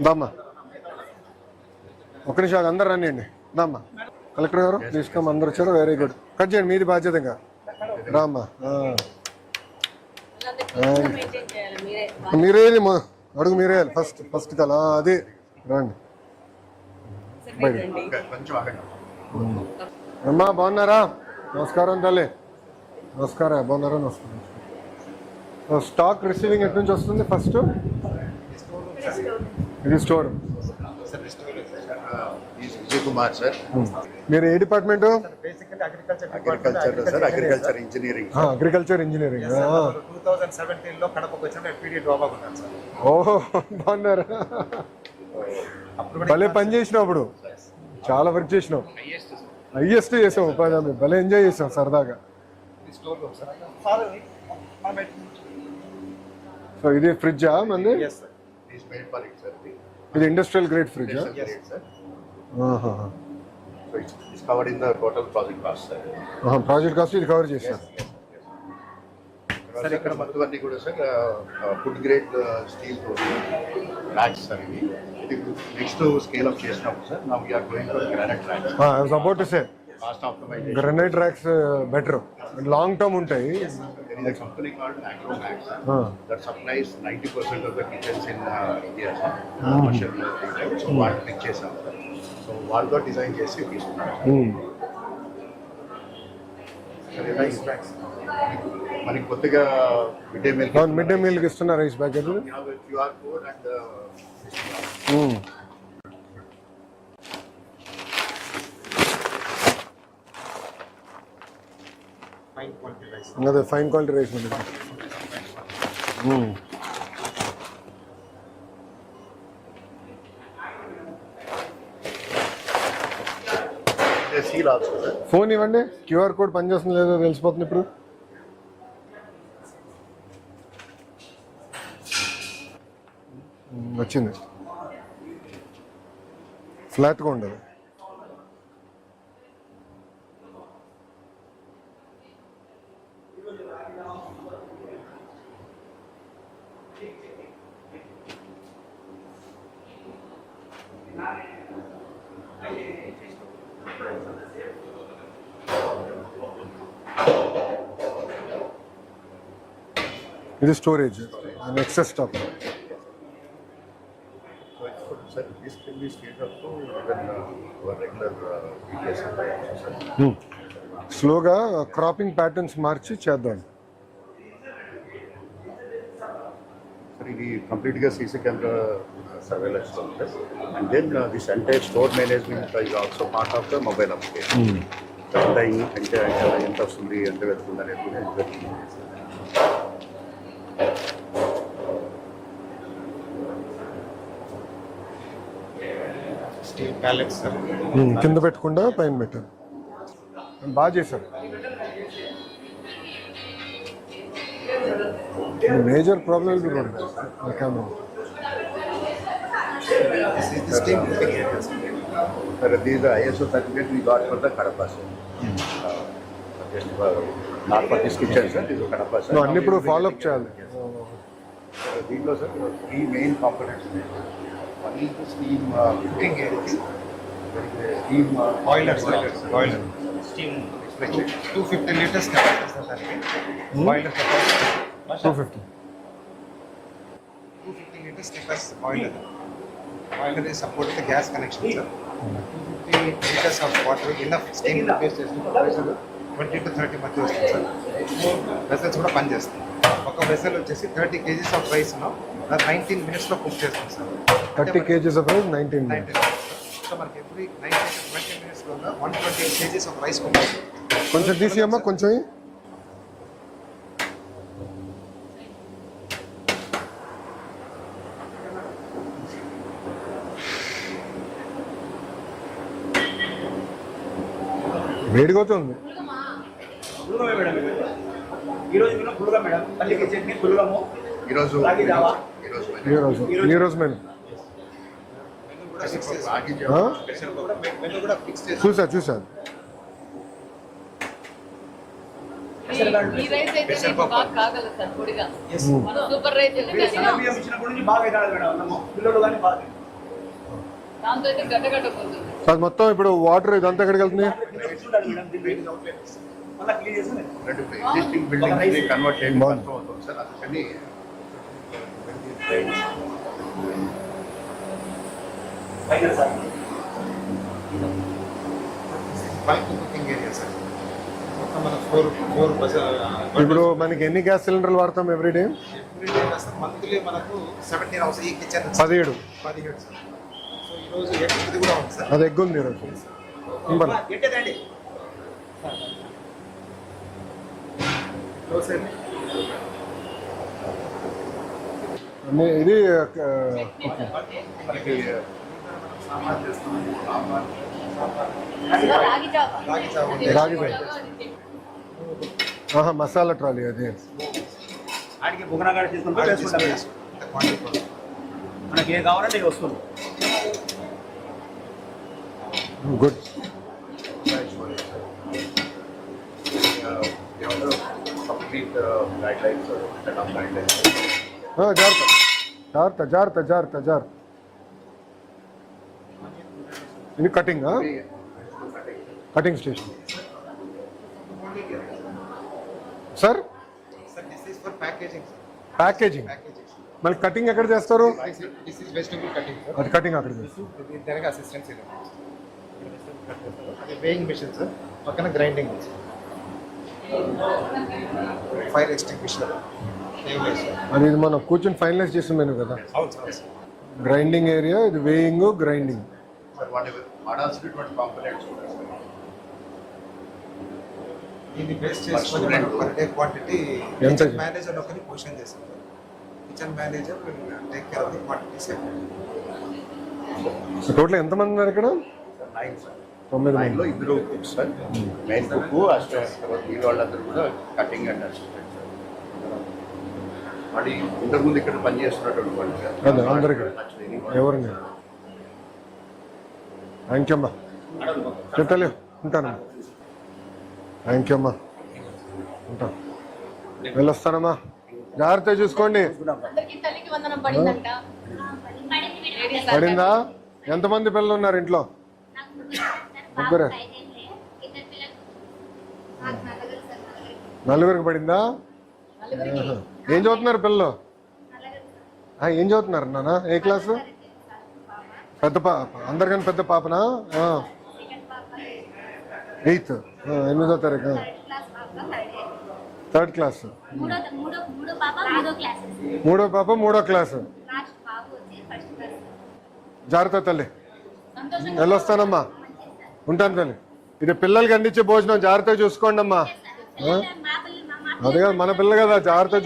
దామ్మా ఒక్క నిమిషం అందరు రండి దామ్మా కలెక్టర్ గారు తీసుకోమా అందరు వచ్చారు వెరీ గుడ్ కట్ చేయండి మీది బాధ్యత ఇంకా. రామ్మా. ఆ. మెయింటైన్ చేయాలి మీరే అడుగు మీరే ఫస్ట్ ఫస్ట్ కల అది. రండి. బయట. కొంచెం ఆగండి. అమ్మా బాగున్నారా? నమస్కారం తల్లి. నమస్కారం బాగున్నారా? నమస్కారం. స్టాక్ రిసీవింగ్ ఎటు నుంచి వస్తుంది ఫస్ట్ ఇది స్టోర్. విజయ్ కుమార్ సార్. మీరు ఏ department? Basically agriculture agriculture sir agriculture engineering agriculture engineering two thousand సెవెంటీన్లో కడపకు వచ్చిన పీడీ డ్రాబాక్ ఉన్నాను సార్ ఓహో బాగున్నారు. భలే పని చేసినావు అప్పుడు. చాలా వర్క్ చేసినావు. హైయెస్ట్ చేసాం ఉపాధి హామీ. భలే ఎంజాయ్ చేసాం సరదాగా. సో ఇది ఫ్రిడ్జా మంది? ఎస్ సార్ సార్ ఇది industrial grade ఫ్రిడ్జా sir so it's covered in the total project cost sir project cost ఇది కవర్ చేశారు సార్ ఇక్కడ మొత్తం అన్ని కూడా sir food grade steel racks sir ఇది నెక్స్ట్ స్కేల్ అప్ చేసినప్పుడు sir no we're going for granite racks I was about to say cost optimisation granite racks better long term ఉంటాయి. There is a company called Acromax Ah. that supplies 90% of the kitchens in uh, India, sir. Commercial retail. So వాళ్ళు pick చేసాం so వాళ్ళతో design చేసి Hmm. మనకి కొత్తగా mid day meal mid day మీల్కి ఇస్తున్న rice packet QR code and fine quality rice అదే fine quality rice మనకి phone ఇవ్వండి. క్యూఆర్ కోడ్ పనిచేస్తుంది లేదో తెలిసిపోతుంది ఇప్పుడు. వచ్చింది. ఫ్లాట్గా ఉండదు. PPS supply also, sir. స్లోగా క్రాపింగ్ ప్యాటర్న్స్ మార్చి చేద్దాం సార్ ఇది కంప్లీట్గా CC camera surveillance and then this entire store management is also part of the mobile application ఎంత ఇన్- అంటే ఎంత వస్తుంది ఎంత వెళ్తుంది అనేది కూడా. స్టీల్ ప్యాలెట్స్ మ్మ్, కింద పెట్టకుండా పైన పెట్టారు. బాగా చేశారు. Major problem camera steel cooking area sir sir these ISO certificate we got for the Kadapa sir just నార్పతిస్ kitchen sir ఇది కడప సార్ నువ్వు అన్ని ఇప్పుడు ఫాలో అప్ చేయాలి దీంట్లో సార్ త్రీ మెయిన్ కాంపోనెంట్స్ ఉన్నాయి one is steam cooking steam boiler sir boiler steam two fifty litres capacity sir దానికి boiler two fifty two fifty litres capacity boiler is support the gas connection sir fifty litres of water enough steam produce చేస్తుంది pressure twenty to thirty మధ్య వస్తుంది sir vessels కూడా పనిచేస్తాయి ఒక vessel వచ్చేసి thirty kgs of rice nineteen మినిట్స్లో cook చేస్తుంది sir thirty kgs of rice nineteen nineteen so మనకి ఎవ్రీ నైన్టీన్ ట్వంటీ మినిట్స్లో one twenty kgs of rice cook కొంచెం తీసియమ్మా కొంచెం పులుగము ఈరోజు. ఈరోజు ఈ రోజు ఈ రోజు మేము మెను చూసా చూసా దాంతో అయితే గడ్డ గడ్డపోతుంది అది మొత్తం ఇప్పుడు వాటర్ ఇదంతా ఎక్కడికి వెళ్తుంది? ఇప్పుడు మనకి ఎన్ని గ్యాస్ సిలిండర్లు వాడతాం ఎవ్రీడే మంత్లీ మనకు సెవెంటీన్ పదిహేడు. పదిహేడు అది ఎగ్ ఉంది ఈరోజు ఇది రాగి. ఆహా మసాలా ట్రాలీ అది. మనకి ఏం కావాలంటే వస్తుంది. గుడ్ జాగ్రత్త. జాగ్రత్త జాగ్రత్త జాగ్రత్త జాగ్రత్త. ఇది cutting cutting station sir sir this is for packaging sir packaging packaging మళ్ళీ కటింగ్ ఎక్కడ చేస్తారు? This is vegetable cutting sir అది కటింగ్ అక్కడ చేస్తారు ఇది దానికి అసిస్టెన్స్ ఇది అది వేయింగ్ మిషన్ సార్ పక్కన గ్రైండింగ్ ఫైర్ ఎక్స్టింగ్విషర్ అది ఇది మనం కూర్చొని ఫైనలైజ్ చేసిన మెను కదా? గ్రైండింగ్ ఏరియా ఇది వేయింగ్ గ్రైండింగ్ దీన్ని బేస్ చేసుకొని పర్ డే క్వాంటిటీ మేనేజర్ ఒకరిని పొజిషన్ చేస్తాం sir kitchen manager take care of the quantity separate total ఎంతమంది ఉన్నారు ఇక్కడ? సార్ నైన్ సార్ తొమ్మిది ఇద్దరు cooks sir. Main cook assistant వీళ్ళ వాళ్ళందరూ కూడా కటింగ్ అండ్ అసిస్టెంట్ సార్. మరి ఇంతకుముందు ఇక్కడ పనిచేస్తున్నటువంటి వాళ్ళు సార్. అందరికీ. ఎవరిని థ్యాంక్ యూ అమ్మా చెప్తలే ఉంటానమ్మా థ్యాంక్ యూ అమ్మా ఉంటా. వెళ్ళొస్తానమ్మా. జాగ్రత్త చూసుకోండి. అందరికి తల్లికి వందనం పడిందంట. లేడీస్ పడిందా? ఎంతమంది పిల్లలు ఉన్నారు ఇంట్లో? ముగ్గురే. నలుగురికి పడిందా. ఏం చదువుతున్నారు పిల్లలు? ఆ, ఏం చదువుతున్నారు నాన్న? ఏ క్లాసు? పెద్ద పాప అందరికన్నా పెద్ద పాపనా? ఎయిత్. ఎనిమిదో తారీఖు. Third class. మూడో పాప మూడో క్లాసు. జాగ్రత్త తల్లి. వెళ్ళొస్తానమ్మా ఉంటాను తల్లి ఇది పిల్లలకి అందించే భోజనం జాగ్రత్తగా చూసుకోండి అమ్మా అదే కదా మన పిల్ల కదా జాగ్రత్త